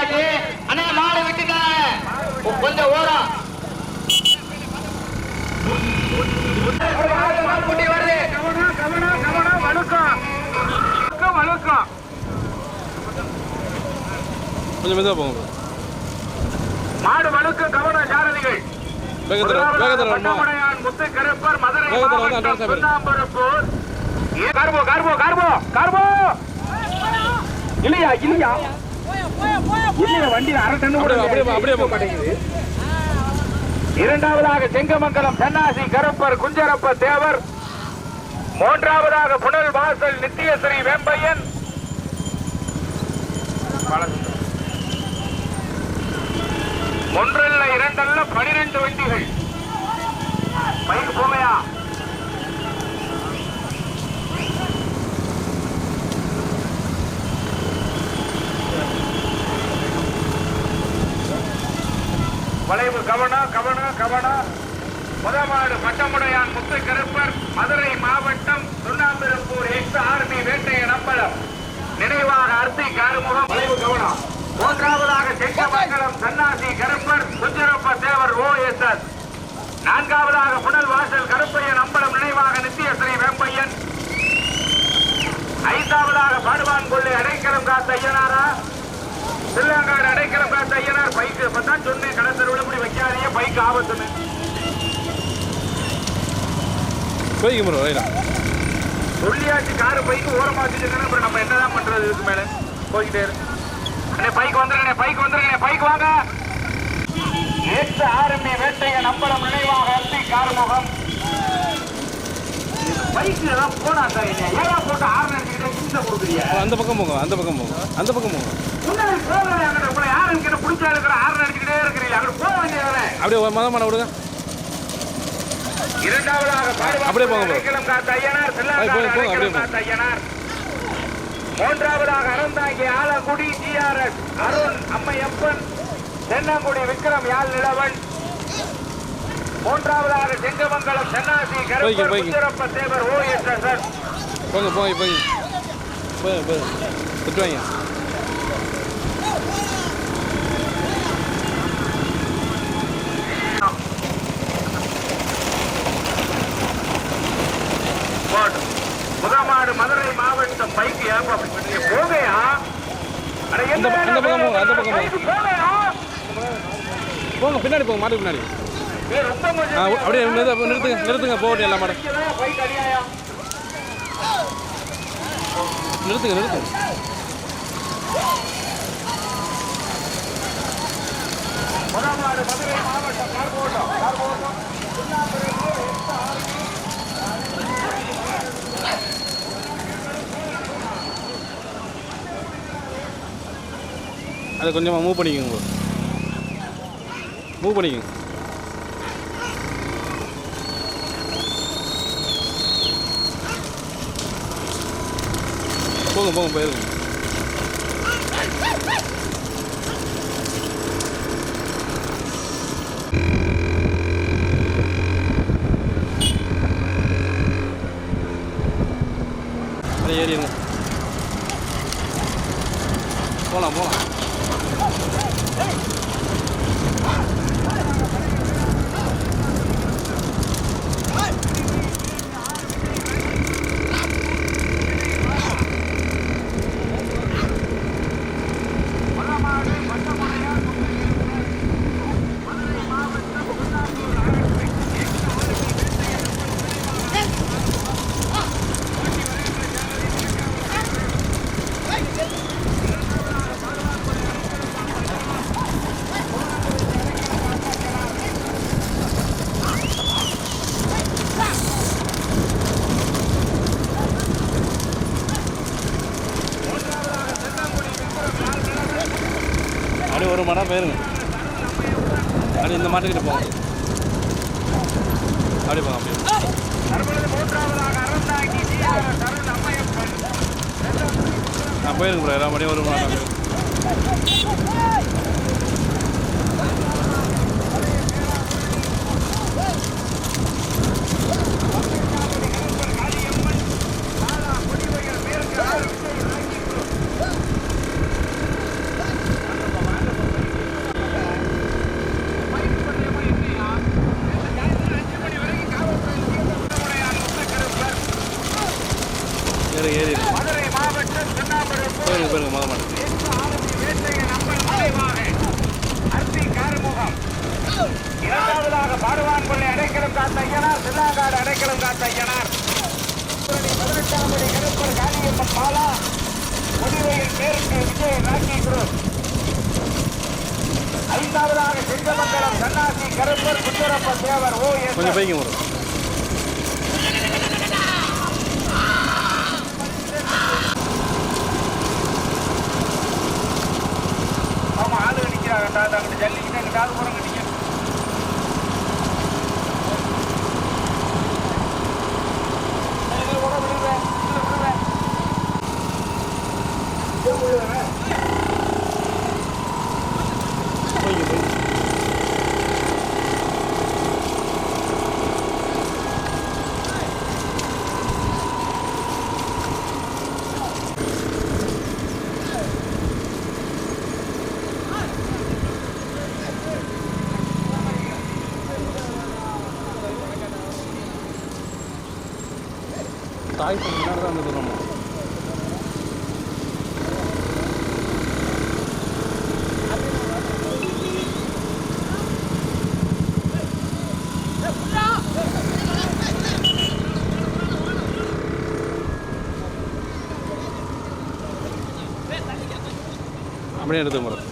பண்ணியாச்சு அண்ணா மாடு விட்டுட்டாங்க கொஞ்சம் ஓரம் வருது கவனம் கவனம் கவனம் கொஞ்சம் மெதுவாக போங்க மாடு கவனம் சாரதிகள் முத்து கருப்பர் மதுரை மாவட்டம். சுண்ணாம்பரப்பூர். கார்போ கார்போ கார்போ கார்போ. இல்லையா இல்லையா? வண்டி அரை டன் கூட அப்படியே, அப்படியே, அப்படியே போ. மாட்டேங்குது இரண்டாவதாக செங்கமங்கலம் தென்னாசி கருப்பர் குஞ்சரப்ப தேவர். மூன்றாவதாக புனல் வாசல் நித்தியஸ்ரீ வேம்பையன். ஒன்றல்ல இரண்டல்ல பனிரெண்டு வண்டிகள். பைக்கு போமையா கவனம் கவனம் கவனம் முதமாடு பட்டமுடையான் முத்து கருப்பர் மதுரை மாவட்டம் சுண்ணாம்பிருப்பூர் எக்ஸ் ஆர்மி வேட்டைய நம்பலம் நினைவாக அர்த்தி காருமுகம். வளைவு கவனம். மூன்றாவதாக Sengamangalam Sannasi Karuppar Kunjarappa Thevar O S S நான்காவதாக புனல் வாசல் கருப்பையன் அம்பலம் நினைவாக நித்தியஸ்ரீ வேம்பையன். ஐந்தாவதாக பாடுவான் கொள்ளை அடைக்கலம் காத்த ஐயனாரா. திருவாங்காடு அடைக்கலம் காத்த ஐயனார் பைக்கு. இப்பதான் சொன்னேன் கடத்தர் விழுப்படி வைக்காதீங்க பைக்கு ஆபத்துன்னு. போய்க்கு ப்ரோ ரைடா சொல்லியாச்சு காரு பைக்கு ஓரமா வச்சுட்டு அப்புறம் நம்ம என்னதான் பண்றது இதுக்கு மேல? போய்கிட்டே அண்ணே பைக் வந்துருங்க பைக் வந்துருங்க பைக் வாங்க. எட்டு ஆர்மி வேட்டைய நம்பலம் நினைவாக அத்தி கார்முகம் பைக்கு எல்லாம் போனா சார் ஏழா போட்டு ஆறு நினைச்சுக்கிட்டே சின்ன அந்த பக்கம் போங்க அந்த பக்கம் போங்க அந்த பக்கம் போங்க. முன்னாடி போகல அங்கிட்ட உங்களை யாரும் கிட்ட பிடிச்சா இருக்கிற ஆறு நினைச்சுக்கிட்டே இருக்கிறீங்க. அங்கிட்ட போக வேண்டியதானே? அப்படியே மதம் பண்ண விடுங்க. இரண்டாவதாக அப்படியே போங்க. அடைக்கலம் காத்த ஐயனார் அப்படியே அடைக்கலம் காத்த ஐயனார். மூன்றாவதாக அறந்தாங்கி ஆலங்குடி ஜிஆர்எஸ் அருண் அம்மையப்பன் தென்னங்குடி விக்ரம் யாழ் நிலவன் மூன்றாவதாக Sengamangalam தென்னாசி போய்ங்க. குஞ்சரப்ப Thevar O S S போங்க போங்க போங்க போய் திட்டுவாங்க போடு. முகமாடு மதுரை மாவட்டம் பைக்கு ஏப்பா. போகையா அந்த பக்கம், போங்க, அந்த பக்கம் போங்க. போங்க பின்னாடி போங்க மாட்டுக்கு பின்னாடி அப்படியே நிறுத்துங்க நிறுத்துங்க போகட்டும் எல்லாம் மேடம். நிறுத்துங்க நிறுத்துங்க. அதை கொஞ்சமாக மூவ் பண்ணிக்கோங்க மூவ் பண்ணிக்கோங்க. போங்க போங்க போயிருங்க அப்படியே ஏறிடுங்க போகலாம் போகலாம் அப்படியே ஒரு மடம் போயிருங்க அப்படியே இந்த மாட்டுக்கிட்ட போங்க அப்படியே போங்க அப்படியே நான் போயிருங்க எல்லா மணியும் வருமா மடம் போயிருங்க காத்த ஐயனார் பதினெட்டாம் படி கருப்பர் காளியம்மன் பாலா முடிவையில் மேற்கு விஜய் ராக்கி குரூப். ஐந்தாவதாக சிங்கமங்கலம் சன்னாசி கருப்பர் குற்றரப்ப தேவர் ஓ எஸ் கொஞ்சம் பைக்கு வரும் ஆமா ஆளு நிக்கிறாங்க ஜல்லிக்கிட்டு அங்கிட்டு ஆள் போறாங்க தாய் முன்னாடி தான் வந்து நம்ம. அப்படியே எடுத்து போகிறேன்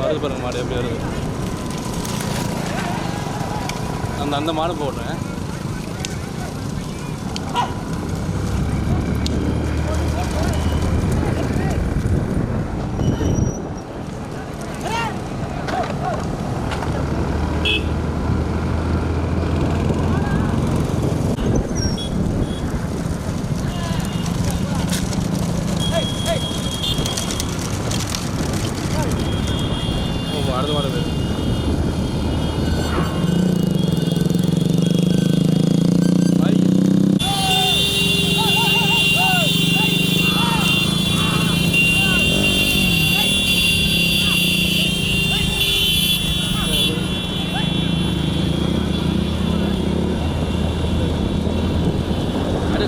வருது பாருங்கள் மாடு எப்படி வருது? அந்த அந்த மாடு போடுறேன் ஓ, அடுத்த மாடு வருது பாய். அப்படியே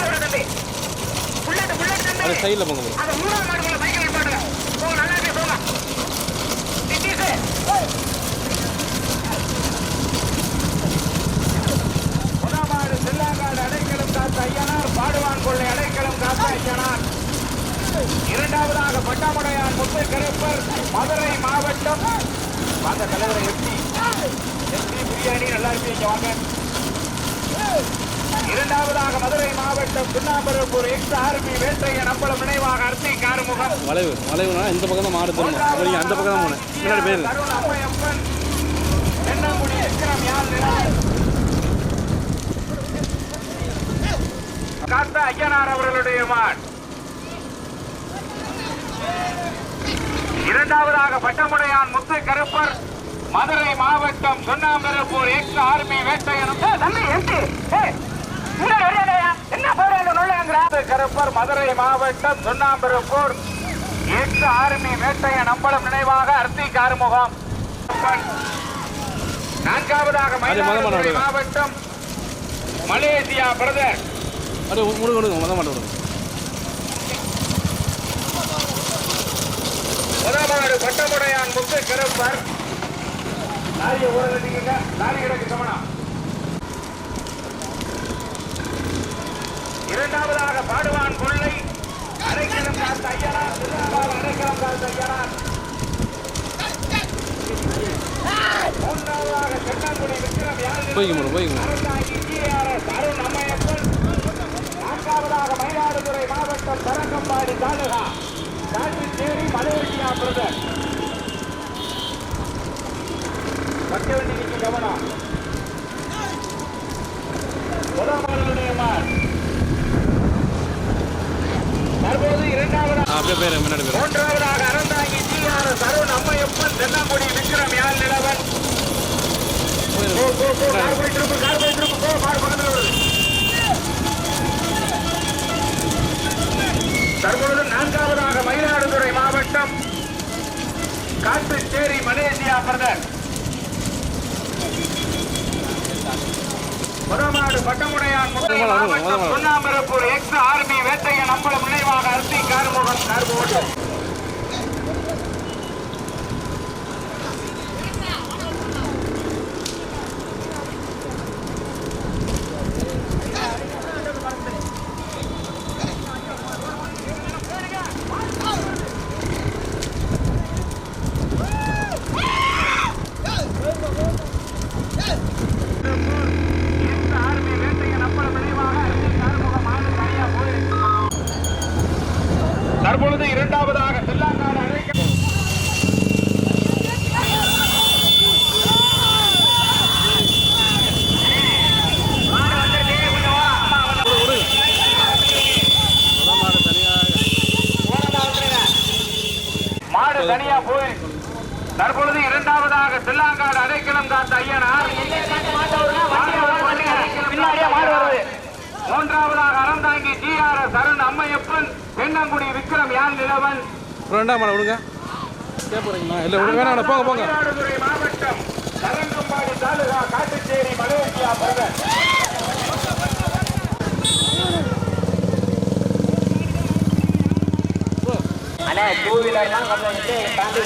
அது தம்பி. சைடில் போங்க போங்க அந்த மூணாவது மாடு உங்களை பைக்கில் நிப்பாட்டுங்க போங்க நல்லா இருக்கு போங்க நித்தீஷ் முதமாடு செல்லாங்காடு அடைக்கலம் காத்த ஐயனார் பாடுவான் கொள்ளை அடைக்கலம் காத்த ஐயனார் இரண்டாவதாக பட்டாமுடையான் முத்து கருப்பர் மதுரை மாவட்டம். வாங்க தலைவரை எப்படி எப்படி பிரியாணி நல்லா இருக்கீங்க வாங்க. இரண்டாவதாக மதுரை மாவட்டம் சுண்ணாம்பரப்பூர் எக்ஸ் ஆர்பி வேட்டையன் அம்பலம் நினைவாக அர்த்தி காரமுகம் வளைவு வளைவுனா இந்த பக்கம் தான் மாடு நீங்கள் அந்த பக்கம் தான் போனேன் அம்மையப்பன் தென்னங்குடி விக்ரம் யாழ் நிலம் காத்த ஐயனார் அவர்களுடைய மான் இரண்டாவதாக பட்டமுடையான் முத்து கருப்பர் மதுரை மாவட்டம் சுண்ணாம்பரப்பூர் எக்ஸ் ஆர்மி வேட்டையனும் கருப்பர் மதுரை மாவட்டம் சுண்ணாம்பரப்பூர் எக்ஸ் ஆர்மி வேட்டையன் அம்பலம் நினைவாக அர்த்தி கார்முகம். நான்காவதாக மயிலாடுதுறை மாவட்டம் மலேசியா பிரதர். அப்படியே முடுங்க விடுங்க மொதல் மாட்டை விடுங்க முதலாவது பட்டமுடையான் முத்து கருப்பர் லாரியை ஊற கட்டிக்கங்க லாரி கிடக்கு கவனம் இரண்டாவதாக பாடுவான் கொள்ளை. அடைக்கலம் காத்த ஐயனார் திருநாளால் அடைக்கலம் காத்த ஐயனார். மூன்றாவதாக சென்னாங்குடி விக்ரம் ஜிஆர்எஸ் அருண் அம்மையப்பன். நான்காவதாக மயிலாடுதுறை மாவட்டம் Tharangambadi taluka. Kattucheri Malaysia brother. பக்கவண்டிக்கு கவனம். முதலாவதுடைய மார் தற்போது இரண்டாவது மூன்றாவதாக அறந்தாங்கி ஜிஆர்எஸ் அருண் அம்மையப்பன் தென்னாங்குடி விக்ரம் யாழ் நிலவன். போ, போ, போ, காட்டுச்சேரி மலேசியா பிரதர் முதமாடு பட்டமுடையான் முத்தை முதல் மாடு, முதல் மாவட்டம். பொன்னாமரப்பூர் எக்ஸ் ஆர்மி வேட்டையன் அம்பலம் நினைவாக அரிசி கார்முகம் கார்போட்டு எக்ஸ் ஆர்மி வேட்டையன் அம்பலம் நினைவாக அரிசி கார்முகம் மாடு தனியா போயிருக்கு தற்பொழுது இரண்டாவதாக செல்லாங்காடு அழைக்க மொதல் மாடு தனியாக தனியா போய். தற்பொழுது இரண்டாவதாக செல்லாங்காடு அடைக்கலம் காத்த ஐயனார். மூன்றாவதாக அறந்தாங்கி ஜிஆர்எஸ் அருண் அம்மையப்பன் தென்னங்குடி விக்ரம் யாழ் நிலவன். ரெண்டாம் மாடை விடுங்க. இல்லை விடுங்க வேணாம் போங்க போங்க. மாவட்டம் Tharangambadi taluka Kattucheri Malaysia brother two வீலர்லாம் கொஞ்சம் தாண்டி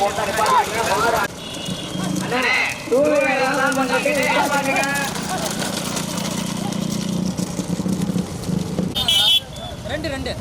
டூ வீலர்லாம் கொஞ்சம் நிப்பாட்டுங்க ரெண்டு ரெண்டு.